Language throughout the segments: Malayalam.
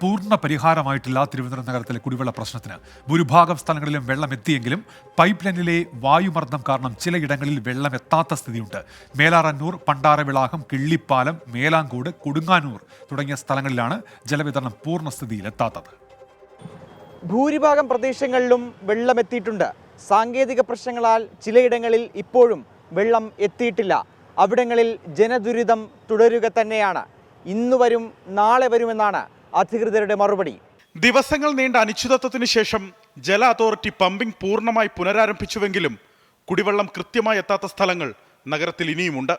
പൂർണ പരിഹാരമായിട്ടില്ല തിരുവനന്തപുരം നഗരത്തിലെ കുടിവെള്ള പ്രശ്നത്തിന്. ഭൂരിഭാഗം സ്ഥലങ്ങളിലും വെള്ളം എത്തിയെങ്കിലും പൈപ്പ് ലൈനിലെ വായുമർദ്ദം കാരണം ചിലയിടങ്ങളിൽ വെള്ളം എത്താത്ത സ്ഥിതിയുണ്ട്. മേലാറന്നൂർ പണ്ടാരവിളാഹം കിള്ളിപ്പാലം മേലാങ്കോട് കൊടുങ്ങാനൂർ തുടങ്ങിയ സ്ഥലങ്ങളിലാണ് ജലവിതരണം പൂർണസ്ഥിതിയിൽ എത്താത്തത് ഭൂരിഭാഗം പ്രദേശങ്ങളിലും വെള്ളമെത്തിയിട്ടുണ്ട്. സാങ്കേതിക പ്രശ്നങ്ങളാൽ ചിലയിടങ്ങളിൽ ഇപ്പോഴും വെള്ളം എത്തിയിട്ടില്ല. അവിടങ്ങളിൽ ജനദുരിതം തുടരുക തന്നെയാണ്. ഇന്ന് വരും നാളെ വരുമെന്നാണ് അധികൃതരുടെ മറുപടി. ദിവസങ്ങൾ നീണ്ട അനിശ്ചിതത്വത്തിന് ശേഷം ജല അതോറിറ്റി പമ്പിംഗ് പൂർണമായി പുനരാരംഭിച്ചുവെങ്കിലും കുടിവെള്ളം കൃത്യമായി എത്താത്ത സ്ഥലങ്ങൾ നഗരത്തിൽ ഇനിയുമുണ്ട്.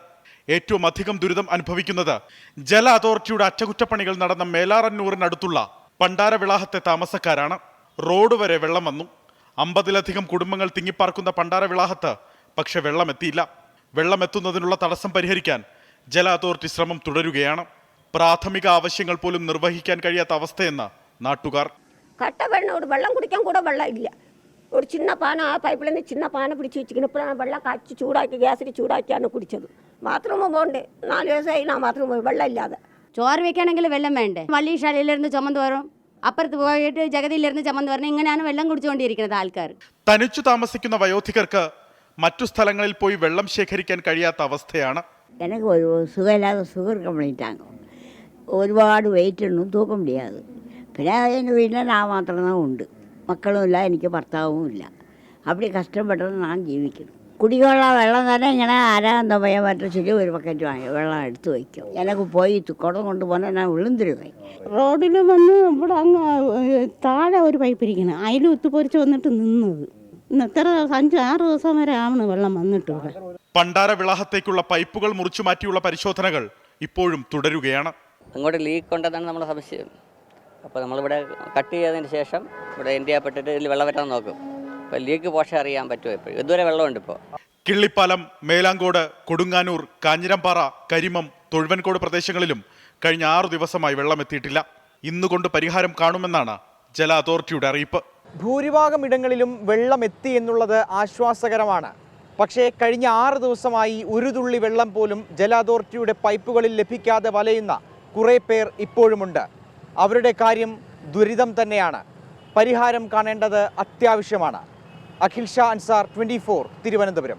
ഏറ്റവും അധികം ദുരിതം അനുഭവിക്കുന്നത് ജല അതോറിറ്റിയുടെ അറ്റകുറ്റപ്പണികൾ നടന്ന മേലാറന്നൂറിനടുത്തുള്ള പണ്ടാരവിളാഹത്തെ താമസക്കാരാണ്. റോഡ് വരെ വെള്ളം വന്നു. അമ്പതിലധികം കുടുംബങ്ങൾ തിങ്ങിപ്പാർക്കുന്ന പണ്ടാരവിളാഹത്ത് പക്ഷെ വെള്ളമെത്തിയില്ല വെള്ളമെത്തുന്നതിനുള്ള തടസ്സം പരിഹരിക്കാൻ ജല അതോറിറ്റി ശ്രമം തുടരുകയാണ്. പ്രാഥമിക ആവശ്യങ്ങൾ പോലും നിർവഹിക്കാൻ കഴിയാത്ത അവസ്ഥയെന്ന് നാട്ടുകാർ. കട്ട വെള്ളം വെള്ളം കുടിക്കാൻ കൂടെ വെള്ളം ഇല്ല ഒരു ചിന്ന പാന ആ പൈപ്പിൽ നിന്ന് ചിന്ന പാന പിടിച്ച് വെച്ചിരിക്കുന്നു. ഇപ്പോഴാണ് വെള്ളം കാച്ചി ചൂടാക്കി ഗ്യാസിൽ ചൂടാക്കിയാണ് കുടിച്ചത്. ബാത്റൂമിൽ പോകണ്ടേ. നാല് ദിവസമായി ആ ബാത്റൂമിൽ പോയി. വെള്ളം ഇല്ലാതെ ചോറ് വെക്കണമെങ്കിൽ വെള്ളം വേണ്ടേ? വള്ളി ഷാലയിലിരുന്ന് ചുമന്ന് വരും. അപ്പുറത്ത് പോയിട്ട് ജഗതിയിലിരുന്ന് ചുമന്ന് വരണം ഇങ്ങനെയാണ് വെള്ളം കുടിച്ചുകൊണ്ടിരിക്കുന്നത് ആൾക്കാർ. തനിച്ചു താമസിക്കുന്ന വയോധികർക്ക് മറ്റു സ്ഥലങ്ങളിൽ പോയി വെള്ളം ശേഖരിക്കാൻ കഴിയാത്ത അവസ്ഥയാണ്. എനിക്ക് സുഖമില്ലാതെ சுகர் കംപ്ലീറ്റ് சுகர் ഒരുപാട് വെയിറ്റ് ഒന്നും തൂക്കം മുടിയാതെ പിന്നെ എന്റെ വീട്ടിൽ ഞാൻ മാത്രം ഉണ്ട്. മക്കളുമില്ല എനിക്ക് ഭർത്താവും ഇല്ല. അപ്പടി കഷ്ടപ്പെട്ടത് நான் ജീവിക്കുന്നു. குடிக்கொள்ள വെള്ളം തന്നെ ഇങ്ങനെ அரை அந்த பையன் மட்டும் ഒരു പക്കറ്റ് വാങ്ങി വെള്ളം എടുത്ത് വയ്ക്കും. എനിക്ക് പോയി போய் குடம் ഞാൻ போனால் நான் റോഡിൽ വന്ന് ഇവിടെ അങ്ങ് താഴെ ഒരു പൈപ്പ് ഇരിക്കണം. അതിൽ ഒത്തുപൊരിച്ച് വന്നിട്ട് നിന്നത്. ഇന്ന് എത്ര അഞ്ച് ആറ് ദിവസം വരെ ആവണം വെള്ളം വന്നിട്ട് പണ്ടാര വിളഹത്തേക്കുള്ള പൈപ്പുകൾ മുറിച്ചു മാറ്റിയുള്ള പരിശോധനകൾ ഇപ്പോഴും തുടരുകയാണ്. അങ്ങോട്ട് ലീക്ക് ഉണ്ടെന്നാണ് നമ്മുടെ സംശയം അപ്പോൾ നമ്മളിവിടെ കട്ട് ചെയ്തതിന് ശേഷം ഇവിടെ എന്ത്യപ്പെട്ടിട്ട് ഇതിൽ വെള്ളം വരാൻ നോക്കും. അപ്പോൾ ലീക്ക് പോഷൻ അറിയാൻ പറ്റുമോ ഇപ്പോഴും? ഇതുവരെ വെള്ളമുണ്ട് ഇപ്പോൾ കിള്ളിപ്പാലം മേലാങ്കോട് കൊടുങ്ങാനൂർ കാഞ്ഞിരംപാറ കരിമം തൊഴുവൻകോട് പ്രദേശങ്ങളിലും കഴിഞ്ഞ ആറു ദിവസമായി വെള്ളം എത്തിയിട്ടില്ല. ഇന്നുകൊണ്ട് പരിഹാരം കാണുമെന്നാണ് ജല അതോറിറ്റിയുടെ അറിയിപ്പ്. ഭൂരിഭാഗം ഇടങ്ങളിലും വെള്ളം എത്തി എന്നുള്ളത് ആശ്വാസകരമാണ്. പക്ഷേ കഴിഞ്ഞ ആറ് ദിവസമായി ഒരു തുള്ളി വെള്ളം പോലും ജല അതോറിറ്റിയുടെ പൈപ്പുകളിൽ ലഭിക്കാതെ വലയുന്ന കുറേ പേർ ഇപ്പോഴുമുണ്ട്. അവരുടെ കാര്യം ദുരിതം തന്നെയാണ്. പരിഹാരം കാണേണ്ടത് അത്യാവശ്യമാണ്. അഖിൽ ഷാ അൻസാർ ട്വന്റി തിരുവനന്തപുരം.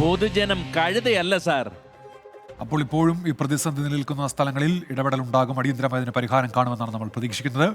പൊതുജനം കഴുതയല്ല സാർ. അപ്പോൾ ഇപ്പോഴും ഈ പ്രതിസന്ധി നിലനിൽക്കുന്ന സ്ഥലങ്ങളിൽ ഇടപെടൽ ഉണ്ടാകും അടിയന്തരമായി അതിന് പരിഹാരം കാണുമെന്നാണ് നമ്മൾ പ്രതീക്ഷിക്കുന്നത്.